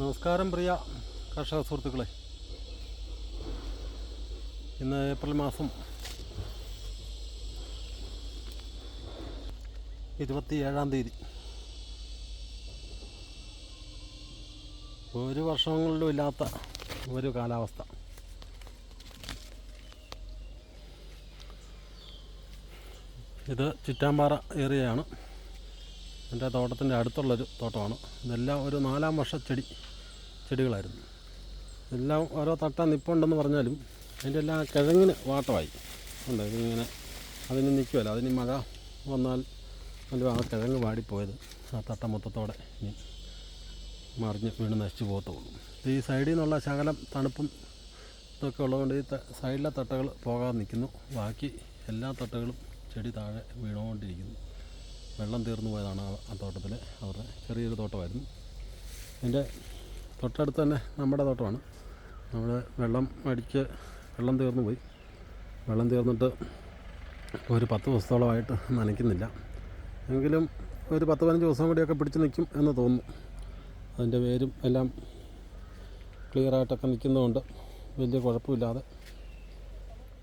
നമസ്കാരം പ്രിയ കർഷക സുഹൃത്തുക്കളെ. ഇന്ന് ഏപ്രിൽ മാസം ഇരുപത്തി ഏഴാം തീയതി. ഒരു വർഷങ്ങളിലും ഇല്ലാത്ത ഒരു കാലാവസ്ഥ. ഇത് ചുറ്റാമ്പാറ ഏരിയയാണ് എന്റെ തോട്ടത്തിന്റെ അടുത്തുള്ളൊരു തോട്ടമാണ്. ഇതെല്ലാം ഒരു നാലാം വർഷ ചെടി ചെടികളായിരുന്നു. എല്ലാം ഓരോ തട്ട നിപ്പുണ്ടെന്ന് പറഞ്ഞാലും അതിന്റെ എല്ലാം കിഴങ്ങിന് വാട്ടമായി. ഉണ്ട് ഇതിങ്ങനെ അതിന് നിൽക്കുമല്ലോ അതിന് മഴ വന്നാൽ നല്ല ആ കിഴങ്ങ് വാടിപ്പോയത്. ആ തട്ട മൊത്തത്തോടെ ഇനി മറിഞ്ഞ് വീണ് നശിച്ചു പോകത്തുള്ളൂ. ഈ സൈഡിൽ നിന്നുള്ള ശകലം തണുപ്പും ഇതൊക്കെ ഉള്ളതുകൊണ്ട് ഈ സൈഡിലെ തട്ടകൾ പോകാതെ നിൽക്കുന്നു. ബാക്കി എല്ലാ തട്ടകളും ചെടി താഴെ വീണുകൊണ്ടിരിക്കുന്നു. വെള്ളം തീർന്നു പോയതാണ് ആ- തോട്ടത്തിൽ അവരുടെ ചെറിയൊരു തോട്ടമായിരുന്നു. എന്റെ തൊട്ടടുത്ത് തന്നെ നമ്മുടെ തോട്ടമാണ്. നമ്മൾ വെള്ളം അടിച്ച് വെള്ളം തീർന്നു പോയി. വെള്ളം തീർന്നിട്ട് ഒരു പത്ത് ദിവസത്തോളമായിട്ട് നനയ്ക്കുന്നില്ല. എങ്കിലും ഒരു പത്ത് പതിനഞ്ച് ദിവസം കൂടിയൊക്കെ പിടിച്ച് നിൽക്കും എന്ന് തോന്നുന്നു. അതിന്റെ വേരും എല്ലാം ക്ലിയറായിട്ടൊക്കെ നിൽക്കുന്നതുകൊണ്ട് വലിയ കുഴപ്പമില്ലാതെ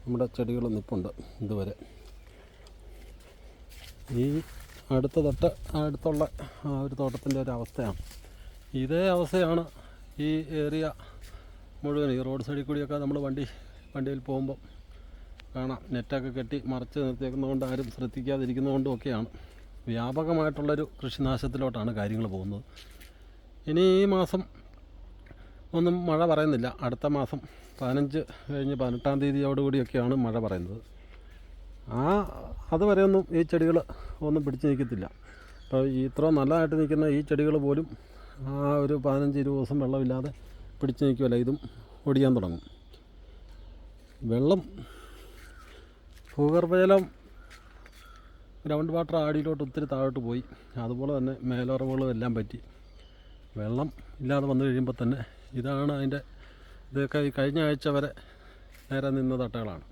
നമ്മുടെ ചെടികൾ നിൽപ്പുണ്ട് ഇതുവരെ. ഈ അടുത്ത തൊട്ട് അടുത്തുള്ള ആ ഒരു തോട്ടത്തിന്റെ ഒരു അവസ്ഥയാണ്. ഇതേ അവസ്ഥയാണ് ഈ ഏരിയ മുഴുവൻ ഈ റോഡ് സൈഡിൽ കൂടിയൊക്കെ നമ്മൾ വണ്ടി വണ്ടിയിൽ പോകുമ്പം കാണാം. നെറ്റൊക്കെ കെട്ടി മറച്ച് നിർത്തിയേക്കുന്നതുകൊണ്ട് ആരും ശ്രദ്ധിക്കാതിരിക്കുന്നതുകൊണ്ടും ഒക്കെയാണ്. വ്യാപകമായിട്ടുള്ളൊരു കൃഷിനാശത്തിലോട്ടാണ് കാര്യങ്ങൾ പോകുന്നത്. ഇനി ഈ മാസം ഒന്നും മഴ പറയുന്നില്ല. അടുത്ത മാസം പതിനഞ്ച് കഴിഞ്ഞ് പതിനെട്ടാം തീയതിയോടുകൂടിയൊക്കെയാണ് മഴ പറയുന്നത്. ആ അതുവരെ ഒന്നും ഈ ചെടികൾ ഒന്നും പിടിച്ച് നിൽക്കത്തില്ല. അപ്പോൾ ഇത്ര നല്ലതായിട്ട് നിൽക്കുന്ന ഈ ചെടികൾ പോലും ആ ഒരു പതിനഞ്ച് ഇരുപത് ദിവസം വെള്ളമില്ലാതെ പിടിച്ച് നിൽക്കുമല്ല ഇതും ഒടിയാൻ തുടങ്ങും. വെള്ളം ഭൂഗർഭജലം ഗ്രൗണ്ട് വാട്ടർ ആടിയിലോട്ട് ഒത്തിരി താഴോട്ട് പോയി. അതുപോലെ തന്നെ മേലുറവുകളും എല്ലാം പറ്റി. വെള്ളം ഇല്ലാതെ വന്നു കഴിയുമ്പോൾ തന്നെ ഇതാണ് അതിന്റെ ഇതൊക്കെ കഴിഞ്ഞ ആഴ്ച വരെ നേരെ നിന്ന തട്ടകളാണ്.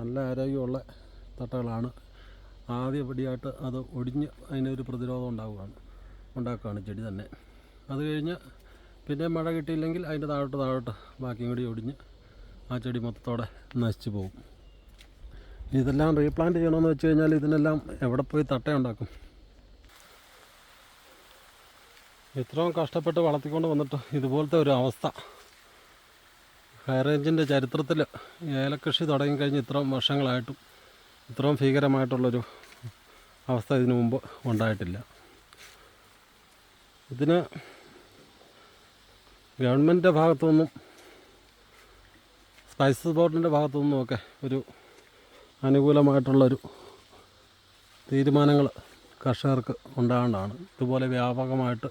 നല്ല ആരോഗ്യമുള്ള തട്ടകളാണ്. ആദ്യപടിയായിട്ട് അത് ഒടിഞ്ഞ് അതിനൊരു പ്രതിരോധം ഉണ്ടാവുകയാണ് ഉണ്ടാക്കുകയാണ് ചെടി തന്നെ. അത് കഴിഞ്ഞ് പിന്നെ മഴ കിട്ടിയില്ലെങ്കിൽ അതിന്റെ താഴോട്ട് താഴോട്ട് ബാക്കിയും കൂടി ഒടിഞ്ഞ് ആ ചെടി മൊത്തത്തോടെ നശിച്ചു പോകും. ഇതെല്ലാം റീപ്ലാന്റ് ചെയ്യണമെന്ന് വെച്ച് കഴിഞ്ഞാൽ ഇതിനെല്ലാം എവിടെ പോയി തട്ടയുണ്ടാക്കും ഇത്രയും കഷ്ടപ്പെട്ട് വളർത്തിക്കൊണ്ട് വന്നിട്ട് ഇതുപോലത്തെ ഒരു അവസ്ഥ. ഹൈറേഞ്ചിന്റെ ചരിത്രത്തിൽ ഏലക്കൃഷി തുടങ്ങിക്കഴിഞ്ഞ് ഇത്രയും വർഷങ്ങളായിട്ടും ഇത്രയും ഭീകരമായിട്ടുള്ളൊരു അവസ്ഥ ഇതിനു മുമ്പ് ഉണ്ടായിട്ടില്ല. ഇതിന് ഗവൺമെന്റിന്റെ ഭാഗത്തുനിന്നും സ്പൈസസ് ബോർഡിന്റെ ഭാഗത്തു നിന്നുമൊക്കെ ഒരു അനുകൂലമായിട്ടുള്ളൊരു തീരുമാനങ്ങൾ കർഷകർക്ക് ഉണ്ടാകേണ്ടതാണ്. ഇതുപോലെ വ്യാപകമായിട്ട്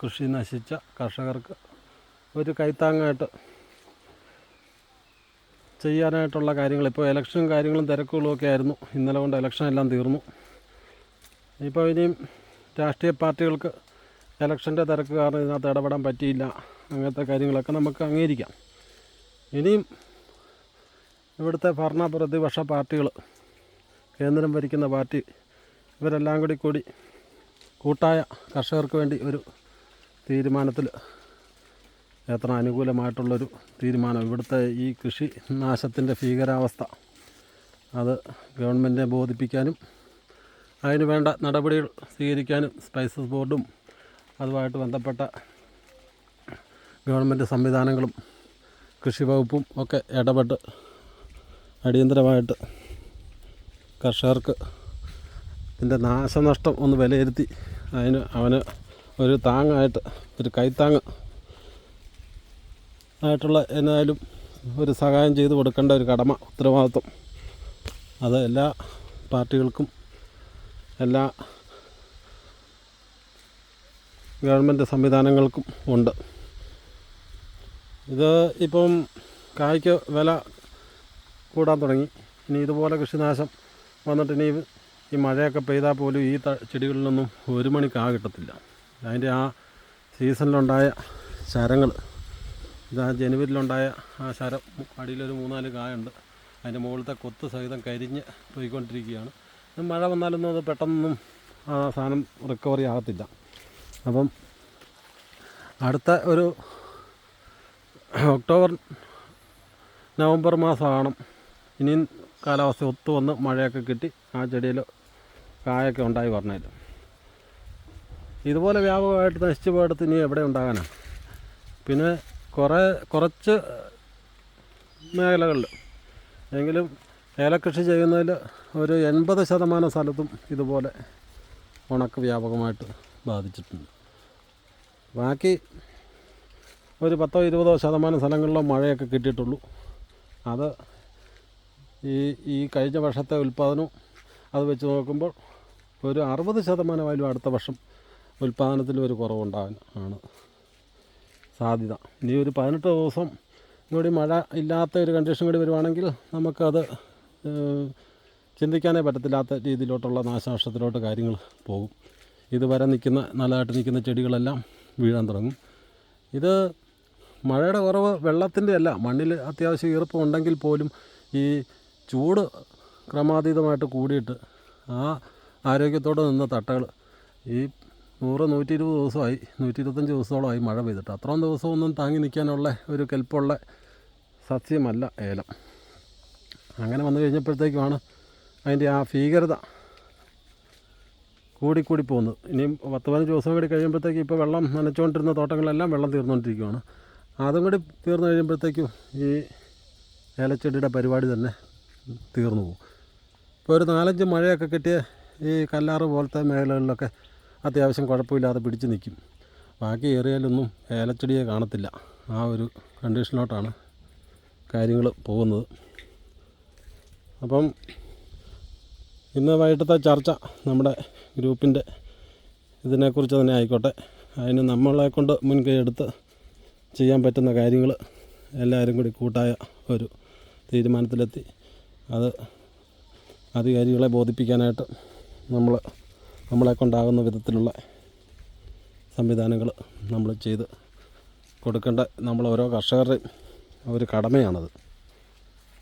കൃഷി നശിച്ച കർഷകർക്ക് ഒരു കൈത്താങ്ങായിട്ട് ചെയ്യാനായിട്ടുള്ള കാര്യങ്ങൾ. ഇപ്പോൾ ഇലക്ഷനും കാര്യങ്ങളും തിരക്കുകളും ഒക്കെ ആയിരുന്നു. ഇന്നലെ കൊണ്ട് ഇലക്ഷൻ എല്ലാം തീർന്നു. ഇപ്പോൾ ഇനിയും രാഷ്ട്രീയ പാർട്ടികൾക്ക് ഇലക്ഷന്റെ തിരക്ക് കാരണം ഇതിനകത്ത് ഇടപെടാൻ പറ്റിയില്ല. അങ്ങനത്തെ കാര്യങ്ങളൊക്കെ നമുക്ക് അംഗീകരിക്കാം. ഇനിയും ഇവിടുത്തെ ഭരണ പ്രതിപക്ഷ പാർട്ടികൾ കേന്ദ്രം ഭരിക്കുന്ന പാർട്ടി ഇവരെല്ലാം കൂടി കൂടി കൂട്ടായ കർഷകർക്ക് വേണ്ടി ഒരു തീരുമാനത്തിൽ എത്ര അനുകൂലമായിട്ടുള്ളൊരു തീരുമാനം. ഇവിടുത്തെ ഈ കൃഷി നാശത്തിന്റെ ഭീകരാവസ്ഥ അത് ഗവൺമെന്റിനെ ബോധിപ്പിക്കാനും അതിന് വേണ്ട നടപടികൾ സ്വീകരിക്കാനും സ്പൈസസ് ബോർഡും അതുമായിട്ട് ബന്ധപ്പെട്ട ഗവൺമെന്റ് സംവിധാനങ്ങളും കൃഷി വകുപ്പും ഒക്കെ ഇടപെട്ട് അടിയന്തരമായിട്ട് കർഷകർക്ക് ഇതിന്റെ നാശനഷ്ടം ഒന്ന് വിലയിരുത്തി അതിന് അവന് ഒരു താങ്ങായിട്ട് ഒരു കൈത്താങ്ങ് ആയിട്ടുള്ള എന്നാലും ഒരു സഹായം ചെയ്ത് കൊടുക്കേണ്ട ഒരു കടമ ഉത്തരവാദിത്വം. അത് എല്ലാ പാർട്ടികൾക്കും എല്ലാ ഗവൺമെന്റ് സംവിധാനങ്ങൾക്കും ഉണ്ട്. ഇത് ഇപ്പം കായ്ക്ക് വില കൂടാൻ തുടങ്ങി. ഇനി ഇതുപോലെ കൃഷിനാശം വന്നിട്ട് ഇനി ഈ മഴയൊക്കെ പെയ്താൽ പോലും ഈ ചെടികളിലൊന്നും ഒരു മണിക്കാ കിട്ടത്തില്ല. അതിന്റെ ആ സീസണിലുണ്ടായ ശരങ്ങൾ ഇത് ആ ജനുവരിയിലുണ്ടായ ആ ശരം അടിയിലൊരു മൂന്നാൽ കായുണ്ട്. അതിന്റെ മുകളിലത്തെ കൊത്ത് സഹിതം കരിഞ്ഞ് പോയിക്കൊണ്ടിരിക്കുകയാണ്. മഴ വന്നാലൊന്നും അത് പെട്ടെന്നൊന്നും ആ സാധനം റിക്കവറി ആകത്തില്ല. അപ്പം അടുത്ത ഒരു ഒക്ടോബർ നവംബർ മാസമാണ്. ഇനിയും കാലാവസ്ഥ ഒത്തു വന്ന് മഴയൊക്കെ കിട്ടി. ആ ചെടിയിൽ കായൊക്കെ ഉണ്ടായി പറഞ്ഞത് ഇതുപോലെ വ്യാപകമായിട്ട് നശിച്ചു പോയിടത്ത് ഇനി എവിടെ ഉണ്ടാകാനാണ് പിന്നെ കുറേ കുറച്ച് മേഖലകളിൽ എങ്കിലും ഏലക്കൃഷി ചെയ്യുന്നതിൽ ഒരു എൺപത് ശതമാനം സ്ഥലത്തും ഇതുപോലെ ഉണക്ക് വ്യാപകമായിട്ട് ബാധിച്ചിട്ടുണ്ട്. ബാക്കി ഒരു പത്തോ ഇരുപതോ ശതമാനം സ്ഥലങ്ങളിലോ മഴയൊക്കെ കിട്ടിയിട്ടുള്ളൂ. അത് ഈ ഈ കഴിഞ്ഞ വർഷത്തെ ഉൽപ്പാദനവും അത് വെച്ച് നോക്കുമ്പോൾ ഒരു അറുപത് ശതമാനമായാലും അടുത്ത വർഷം ഉൽപ്പാദനത്തിൽ ഒരു കുറവുണ്ടാകാൻ ആണ്. സാധ്യത. ഇനി ഒരു പതിനെട്ട് ദിവസം കൂടി മഴ ഇല്ലാത്ത ഒരു കണ്ടീഷൻ കൂടി വരുവാണെങ്കിൽ നമുക്കത് ചിന്തിക്കാനേ പറ്റത്തില്ലാത്ത രീതിയിലോട്ടുള്ള നാശനഷ്ടത്തിലോട്ട് കാര്യങ്ങൾ പോകും. ഇതുവരെ നിൽക്കുന്ന നല്ലതായിട്ട് നിൽക്കുന്ന ചെടികളെല്ലാം വീഴാൻ തുടങ്ങും. ഇത് മഴയുടെ കുറവ് വെള്ളത്തിന്റെ അല്ല മണ്ണിൽ അത്യാവശ്യം ഈർപ്പം ഉണ്ടെങ്കിൽ പോലും ഈ ചൂട് ക്രമാതീതമായിട്ട് കൂടിയിട്ട് ആ ആരോഗ്യത്തോടെ നിന്ന തട്ടകൾ ഈ നൂറ് നൂറ്റി ഇരുപത് ദിവസമായി നൂറ്റി ഇരുപത്തഞ്ച് ദിവസത്തോളമായി മഴ പെയ്തിട്ട്. അത്രയും ദിവസമൊന്നും താങ്ങി നിൽക്കാനുള്ള ഒരു കെൽപ്പുള്ള സസ്യമല്ല ഏലം. അങ്ങനെ വന്നു കഴിഞ്ഞപ്പോഴത്തേക്കുമാണ് അതിന്റെ ആ ഭീകരത കൂടിക്കൂടി പോകുന്നത്. ഇനിയും പത്ത് പതിനഞ്ച് ദിവസം കൂടി കഴിയുമ്പോഴത്തേക്ക് ഇപ്പോൾ വെള്ളം നനച്ചുകൊണ്ടിരുന്ന തോട്ടങ്ങളെല്ലാം വെള്ളം തീർന്നുകൊണ്ടിരിക്കുകയാണ് അതും കൂടി തീർന്നു കഴിയുമ്പോഴത്തേക്കും ഈ ഏലച്ചെടിയുടെ പരിപാടി തന്നെ തീർന്നു പോകും. ഇപ്പോൾ ഒരു നാലഞ്ച് മഴയൊക്കെ കിട്ടിയ ഈ കല്ലാറ് പോലത്തെ മേഖലകളിലൊക്കെ അത്യാവശ്യം കുഴപ്പമില്ലാതെ പിടിച്ച് നിൽക്കും. ബാക്കി ഏരിയയിലൊന്നും ഏലച്ചെടിയെ കാണത്തില്ല. ആ ഒരു കണ്ടീഷനിലോട്ടാണ് കാര്യങ്ങൾ പോകുന്നത്. അപ്പം ഇന്ന് വൈകിട്ടത്തെ ചർച്ച നമ്മുടെ ഗ്രൂപ്പിന്റെ ഇതിനെക്കുറിച്ച് തന്നെ ആയിക്കോട്ടെ. അതിന് നമ്മളെ കൊണ്ട് മുൻകൈ എടുത്ത് ചെയ്യാൻ പറ്റുന്ന കാര്യങ്ങൾ എല്ലാവരും കൂടി കൂട്ടായ ഒരു തീരുമാനത്തിലെത്തി. അത് അധികാരികളെ ബോധിപ്പിക്കാനായിട്ട് നമ്മൾ നമ്മളെ കൊണ്ടാകുന്ന വിധത്തിലുള്ള സംവിധാനങ്ങൾ നമ്മൾ ചെയ്ത് കൊടുക്കേണ്ട നമ്മൾ ഓരോ കർഷകരുടെയും ഒരു കടമയാണത്.